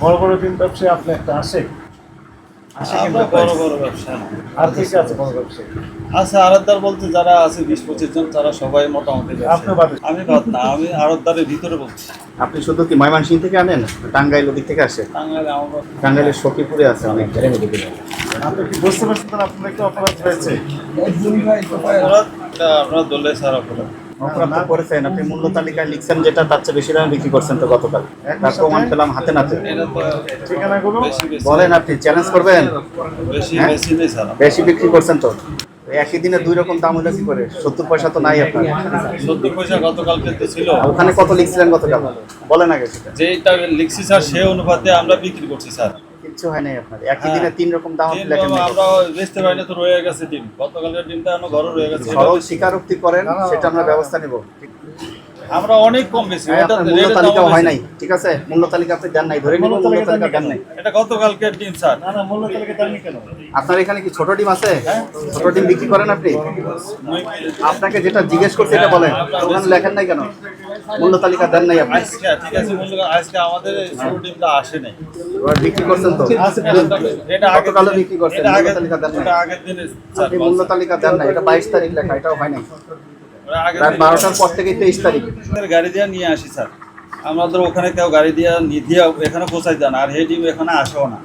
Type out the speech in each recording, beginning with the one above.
বড় বড় ডিম ব্যবসায়ী আপনি একটা আসে আসে বড় বড় ব্যবসা আর কে আছে বড় ব্যবসায়ী? আছে আড়তদার বলতে যারা আছে বিশ পঁচিশ জন তারা সবাই মোটামুটি আপনি আমি বাদ না আমি আড়তদারের ভিতরে বলছি। আপনি শুধু কি ময়মনসিং থেকে আনেন? টাঙ্গাইল ওদিক থেকে আসে টাঙ্গাইলে আমার টাঙ্গাইলের সখীপুরে আছে অনেক। আপনি কি বুঝতে পারছেন আপনার একটা অপরাধ হয়েছে? অপরাধ, আপনারা দলে স্যার অপরাধ অপরাধ করেছেন। আপনি মূল্য তালিকায় লিখছেন যেটা তার চেয়ে বেশি দামে বিক্রি করছেন তো গতকাল। তার প্রমাণ পেলাম হাতে নাতে। ঠিকানাগুলো? বলেন আপনি চ্যালেঞ্জ করবেন? বেশি হ্যাঁ? বেশি বিক্রি করছেন তো। একই দিনে দুই রকম দাম হলে কি করে? সত্তর পয়সা তো নাই আপনার। সত্তর পয়সা গতকালকে তো ছিল। ওখানে কত লিখছিলেন গতকাল? বলেন আগে সেটা। যেটা লিখছি স্যার সে অনুপাতে আমরা বিক্রি করছি স্যার। কিচ্ছু হয় নাই আপনার। একই হ্যাঁ। দিনে তিন রকম দাম আমরা বেচতে পারি না তো রয়ে গেছে ডিম। গতকালের ডিমটা এখনও ঘরে রয়ে গেছে। সরল স্বীকারোক্তি করেন সেটা আমরা ব্যবস্থা নেব। আমরা অনেক কম বেশি হ্যাঁ, এটা মূল্য তালিকাও হয় নাই ঠিক আছে? মূল্য তালিকা আপনি দেন নাই ধরে মূল্য তালিকা তালিকা দেন নাই। এটা গতকালকের ডিম স্যার। না না মূল্য তালিকা দেননি কেন? আপনার এখানে কি ছোট ডিম আছে? ছোট ডিম বিক্রি করেন আপনি? আপনাকে যেটা জিজ্ঞেস করছে এটা বলেন। ওখানে লেখেন নাই কেন? মূল্য তালিকা দেন নাই আপনি? আজকে ঠিক আছে মূল্য আজকে আমাদের ডিমটা আসে নাই। এবার বিক্রি করছেন তো? এটা আগে গতকালও বিক্রি করছেন মূল্য তালিকা দেন নাই। আগের দিনে আপনি মূল্য তালিকা দেন নাই এটা বাইশ তারিখ লেখা এটাও হয় নাই। রাত দিনে- বারোটার পর থেকে তেইশ তারিখ। আমাদের গাড়ি দিয়ে নিয়ে আসি স্যার। আমাদের ওখানে কেউ গাড়ি দিয়ে নিয়ে দিয়ে এখানে পৌঁছাই দেন আর হে ডিম এখানে আসেও না।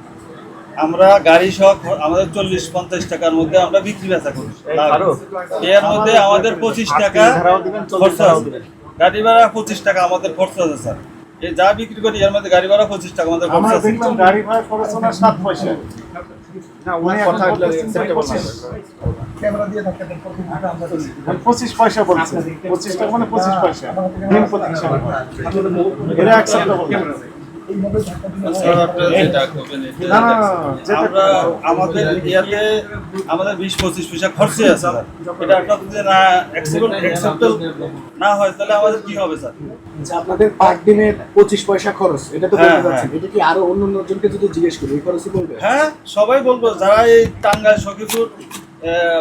আমরা গাড়ি সহ আমাদের চল্লিশ পঞ্চাশ টাকার মধ্যে আমরা বিক্রি বেচা করি? এর মধ্যে আমাদের পঁচিশ টাকা ধারাও দিবেন, চল্লিশ খরচা ধারাও আছে। দিবেন। গাড়ি ভাড়া পঁচিশ টাকা আমাদের খরচ আছে স্যার। এই যা বিক্রি করি এর মধ্যে গাড়ি ভাড়া পঁচিশ টাকা আমাদের খরচ আছে। গাড়ি ভাড়া খরচ না সাত পয়সা। পঁচিশ। পয়সা বলছে। পঁচিশ টাকা মানে পঁচিশ পয়সা। এটা আমাদের ইয়াতে আমাদের বিশ পঁচিশ পয়সা খরচে আছে এটা যদি না না হয় তাহলে আমাদের কি হবে স্যার? আপনাদের পার দিনের পঁচিশ পয়সা খরচ এটা তো বলতে পারছেন। এটা কি আরও অন্য অন্য জনকে যদি জিজ্ঞেস করি এই খরচই বলবে? সবাই বলব যারা এই টাঙ্গাইল সখীপুর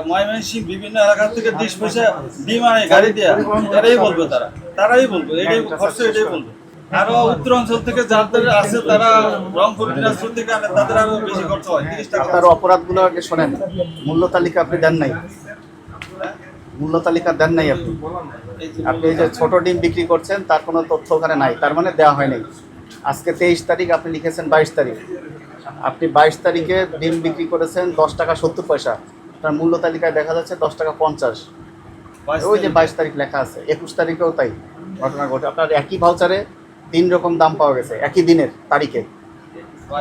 ময়মনসিং বিভিন্ন এলাকা থেকে বিশ পয়সা ডিম আনে গাড়ি দেয়া এটাই বলবে তারা। তারাই বলবে এটাই খরচ এটাই বলবে। আরও উত্তর অঞ্চল থেকে যাদের আছে তারা রংপুর দিনাজপুর থেকে আনে তাদের আরও বেশি খরচ হয় আপনার অপরাধগুলো আগে শোনেন। মূল্য তালিকা আপনি দেন নাই। মূল্য তালিকা দেন নাই আপনি। আপনি যে ছোট ডিম বিক্রি করছেন তার কোনো তথ্য ওখানে নাই। তার মানে দেওয়া হয় নাই। আজকে তেইশ তারিখ আপনি লিখেছেন বাইশ তারিখ। আপনি বাইশ তারিখে ডিম বিক্রি করেছেন দশ টাকা সত্তর পয়সা। আপনার মূল্য তালিকায় দেখা যাচ্ছে দশ টাকা পঞ্চাশ। ওই যে বাইশ তারিখ লেখা আছে একুশ তারিখেও তাই। ঘটনা ঘটে। আপনার একই ভাউচারে তিন রকম দাম পাওয়া গেছে একই দিনের তারিখে।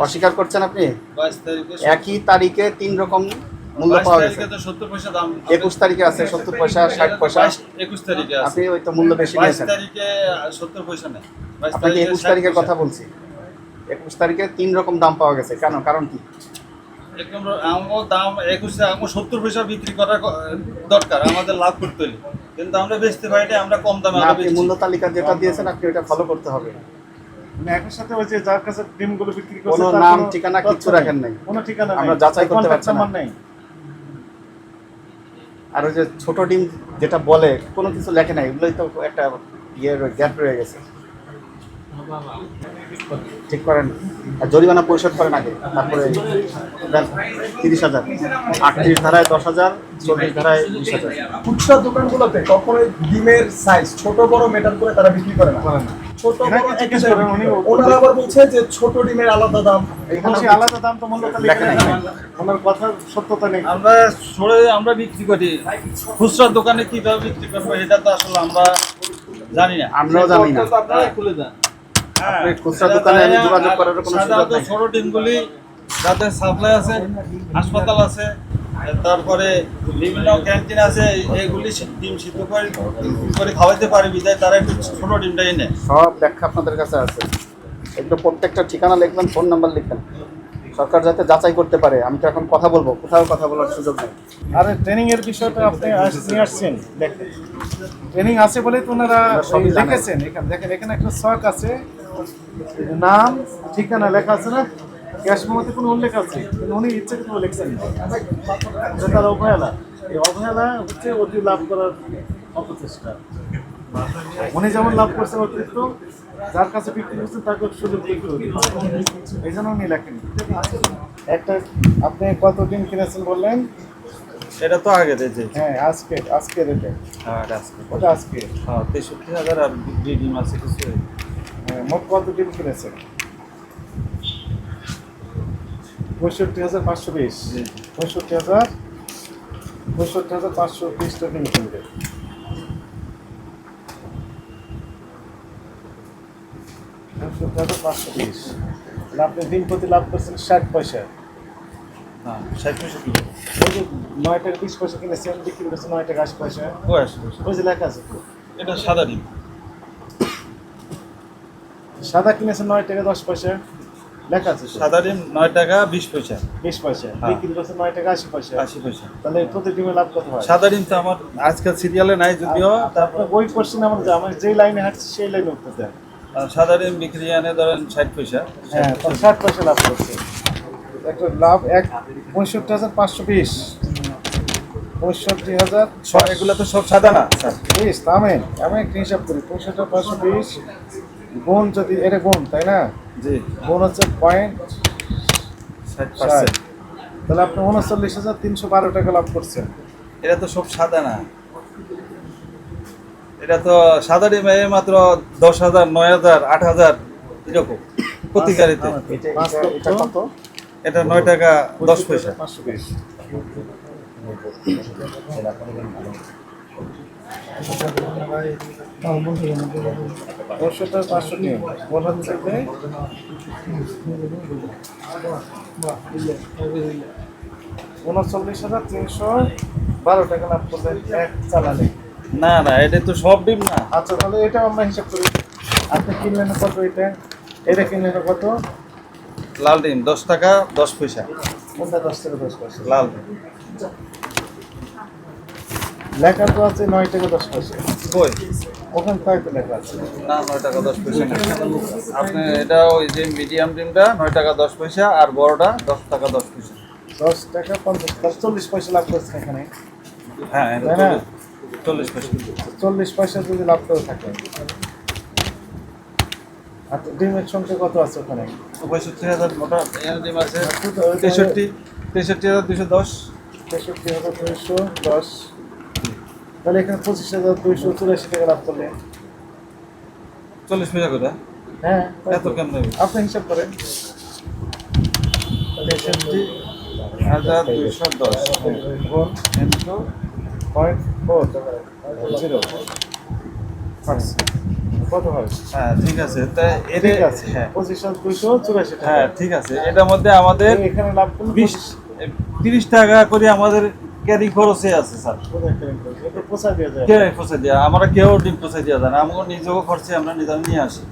অস্বীকার করছেন আপনি? একই তারিখে তিন রকম মূল্য পাওয়া গেছে। একুশ তারিখে আছে সত্তর পয়সা ষাট পয়সা। একুশ তারিখে আপনি ওই তো মূল্য বেশি নিয়েছেন। সত্তর পয়সা নেই। আপনাকে একুশ তারিখের কথা বলছি? একুশ তারিখে তিন রকম দাম পাওয়া গেছে কেন? কারণ কি? দাম একুশে আমার সত্তর পয়সা বিক্রি করা দরকার আমাদের লাভ করতে হলে। কিন্তু আমরা বেচতে পারি না, আমরা কম দামে আপনি মূল্য তালিকা যেটা দিয়েছেন আপনি ওটা ফলো করতে হবে। মানে সাথে ওই যে যার কাছে ডিমগুলো বিক্রি করছে কোনো নাম, ঠিকানা তথ্য রাখেন নাই। কোনো ঠিকানা আমরা যাচাই করতে contact পারছি না। number আর ওই যে ছোট ডিম যেটা বলে কোনো কিছু লেখে নাই এগুলোই তো একটা ইয়ে গ্যাপ রয়ে গেছে। ঠিক করেন। আর জরিমানা পরিশোধ করেন আগে তারপরে তিরিশ হাজার। আটত্রিশ ধারায় দশ হাজার চল্লিশ ধারায় বিশ হাজার। খুচরা দোকানগুলোতে কখনোই ডিমের সাইজ ছোট বড় মেটার করে তারা বিক্রি করে না। ছোট এনাকে বড় জিজ্ঞেস একই করেন, দামে উনি বিক্রি করে। ওনারা আবার বলছে যে ছোট ডিমের আলাদা দাম। এখানে এখানে আলাদা দাম তো মূল্য তালিকা লেখা নেই। নেই। ওনার কথার সত্যতা নেই। আমরা সরে আমরা বিক্রি করি। খুচরা দোকানে কীভাবে বিক্রি করব এটা তো আসলে আমরা জানি না। আমরাও জানি না। খুলে দেন। আপনি খুচরা দোকানে আমি যোগাযোগ করার কোনো সুযোগ নাই। ছোট ডিমগুলি যাদের সাপ্লাই আছে হাসপাতাল আছে তারপরে বিভিন্ন ক্যান্টিন আছে এগুলি ডিম সিদ্ধ করে করে খাওয়াইতে পারে বিদায় তারা একটু ছোট ডিমটা এনে সব ব্যাখ্যা আপনাদের কাছে আছে। এগুলো প্রত্যেকটা ঠিকানা লিখবেন ফোন নাম্বার লিখবেন। সরকার যাতে যাচাই করতে পারে আমি তো এখন কথা বলব কোথাও কথা বলার সুযোগ নেই। আরে ট্রেনিং এর বিষয়টা আপনি নিয়ে আসছেন দেখেন। ট্রেনিং আছে বলেই তো ওনারা সবই জানেন। লিখেছেন এখানে। দেখেন এখানে একটা শখ আছে নাম ঠিকানা লেখা আছে না? ক্যাশ মেমোতে কোনো উল্লেখ আছে? কিন্তু উনি ইচ্ছে কিন্তু লিখছেন এটা তার অবহেলা। এই অবহেলা হচ্ছে অতি লাভ করার অপচেষ্টা। উনি যেমন লাভ করছেন অতিরিক্ত যার কাছে বিক্রি করছেন তাকে সুযোগ এই জন্য উনি লেখেন একটা আপনি কত দিন কিনেছেন বললেন? এটা তো আগে দিয়েছে হ্যাঁ আজকে আজকে রেটে। হ্যাঁ আজকে। ওটা আজকে। হ্যাঁ তেষট্টি হাজার আর ডিম আছে কিছু মোট কত দিন কিনেছেন? পঁয়ষট্টি হাজার পাঁচশো বিশ। পঁয়ষট্টি হাজার পঁয়ষট্টি হাজার পাঁচশো বিশ টাকা কিনবে। পঁয়ষট্টি হাজার পাঁচশো বিশ। আপনি দিন প্রতি লাভ করছেন ষাট পয়সা। হ্যাঁ ষাট পয়সা কিলো ওই যে নয় টাকা বিশ পয়সা কিনেছেন বিক্রি করেছেন নয় টাকা আশি পয়সা। ওই যে লেখা আছে। এটা সাদা ডিম। সাদা কিনেছেন নয় টাকা দশ পয়সা। লেখা আছে সাদা ডিম নয় টাকা বিশ পয়সা। বিশ পয়সা। হ্যাঁ। বিক্রি করছেন নয় টাকা আশি পয়সা। আশি পয়সা। তাহলে প্রতি ডিমে লাভ কত হয়? সাদা ডিম তো আমার আজকাল সিরিয়ালে নাই যদিও। তারপরে ওই কোশ্চেন আমার আমার যেই লাইনে হাঁটছি সেই লাইনে উঠতে দেয় সাদা ডিম বিক্রি আনে ধরেন ষাট পয়সা। হ্যাঁ ষাট পয়সা লাভ করছে। একটা লাভ এক পঁয়ষট্টি হাজার পাঁচশো বিশ। পঁয়ষট্টি হাজার এগুলো তো সব সাদা না? বিশ থামেন আমি একটা হিসাব করি পঁয়ষট্টি পাঁচশো বিশ। গুণ যদি এটা গুণ তাই না? জি। গুণ হচ্ছে পয়েন্ট ষাট ষাট পার্সেন্ট তাহলে আপনি উনচল্লিশ হাজার তিনশো বারো টাকা লাভ করছেন। এটা তো সব সাদা না। এটা তো সাদা ডিমে মাত্র দশ হাজার নয় হাজার আট হাজার এরকম প্রতি গাড়িতে এটা নয় টাকা দশ পয়সা। পাঁচশো বিশ পাঁচশো তিন গুণ হচ্ছে যে উনচল্লিশ হাজার তিনশো বারো টাকা লাভ করলেন এক চালানে না না এটা তো সব ডিম না। আচ্ছা তাহলে এটা আমরা হিসাব করি। আপনি কিনলেন কত এটা? এটা কিনলেন কত? লাল ডিম দশ টাকা দশ পয়সা। কোনটা দশ টাকা দশ পয়সা? লাল ডিম। লেখা তো আছে নয় টাকা দশ পয়সা। কই? ওখানে তো লেখা আছে। না নয় টাকা দশ পয়সা আপনি এটা ওই যে মিডিয়াম ডিমটা নয় টাকা দশ পয়সা আর বড়টা দশ টাকা দশ পয়সা। দশ টাকা পঞ্চাশ দশ চল্লিশ পয়সা লাভ করছেন এখানে। হ্যাঁ তাই না? চল্লিশ পয়সা। চল্লিশ পয়সা যদি লাভ করে থাকে। আচ্ছা ডিমের সংখ্যা কত আছে ওখানে? পঁয়ষট্টি হাজার মোটা ডিম আছে। তেষট্টি তেষট্টি হাজার দুশো দশ। তেষট্টি হাজার দুইশো দশ। তাহলে এখানে পঁচিশ হাজার দুইশো চুরাশি টাকা লাভ করলেন চল্লিশ পয়সা করে হ্যাঁ। এত কেমন আপনি হিসাব করেন। তেষট্টি হাজার দুইশো দশ। পয়েন্ট ফোর জিরো কত হয় হ্যাঁ ঠিক আছে। তা এর আছে। হ্যাঁ। পঁচিশ দুইশো চুরাশি হ্যাঁ ঠিক আছে। এটার মধ্যে আমাদের এখানে লাভ করলে বিশ তিরিশ টাকা করে আমাদের ক্যারি খরচে আছে স্যার। পোষা দিয়ে যায়। আমরা কেউ ডিম পোষাই দিয়া যায় না। আমাকে নিজেও খরচে আমরা নিজে নিয়ে আসি।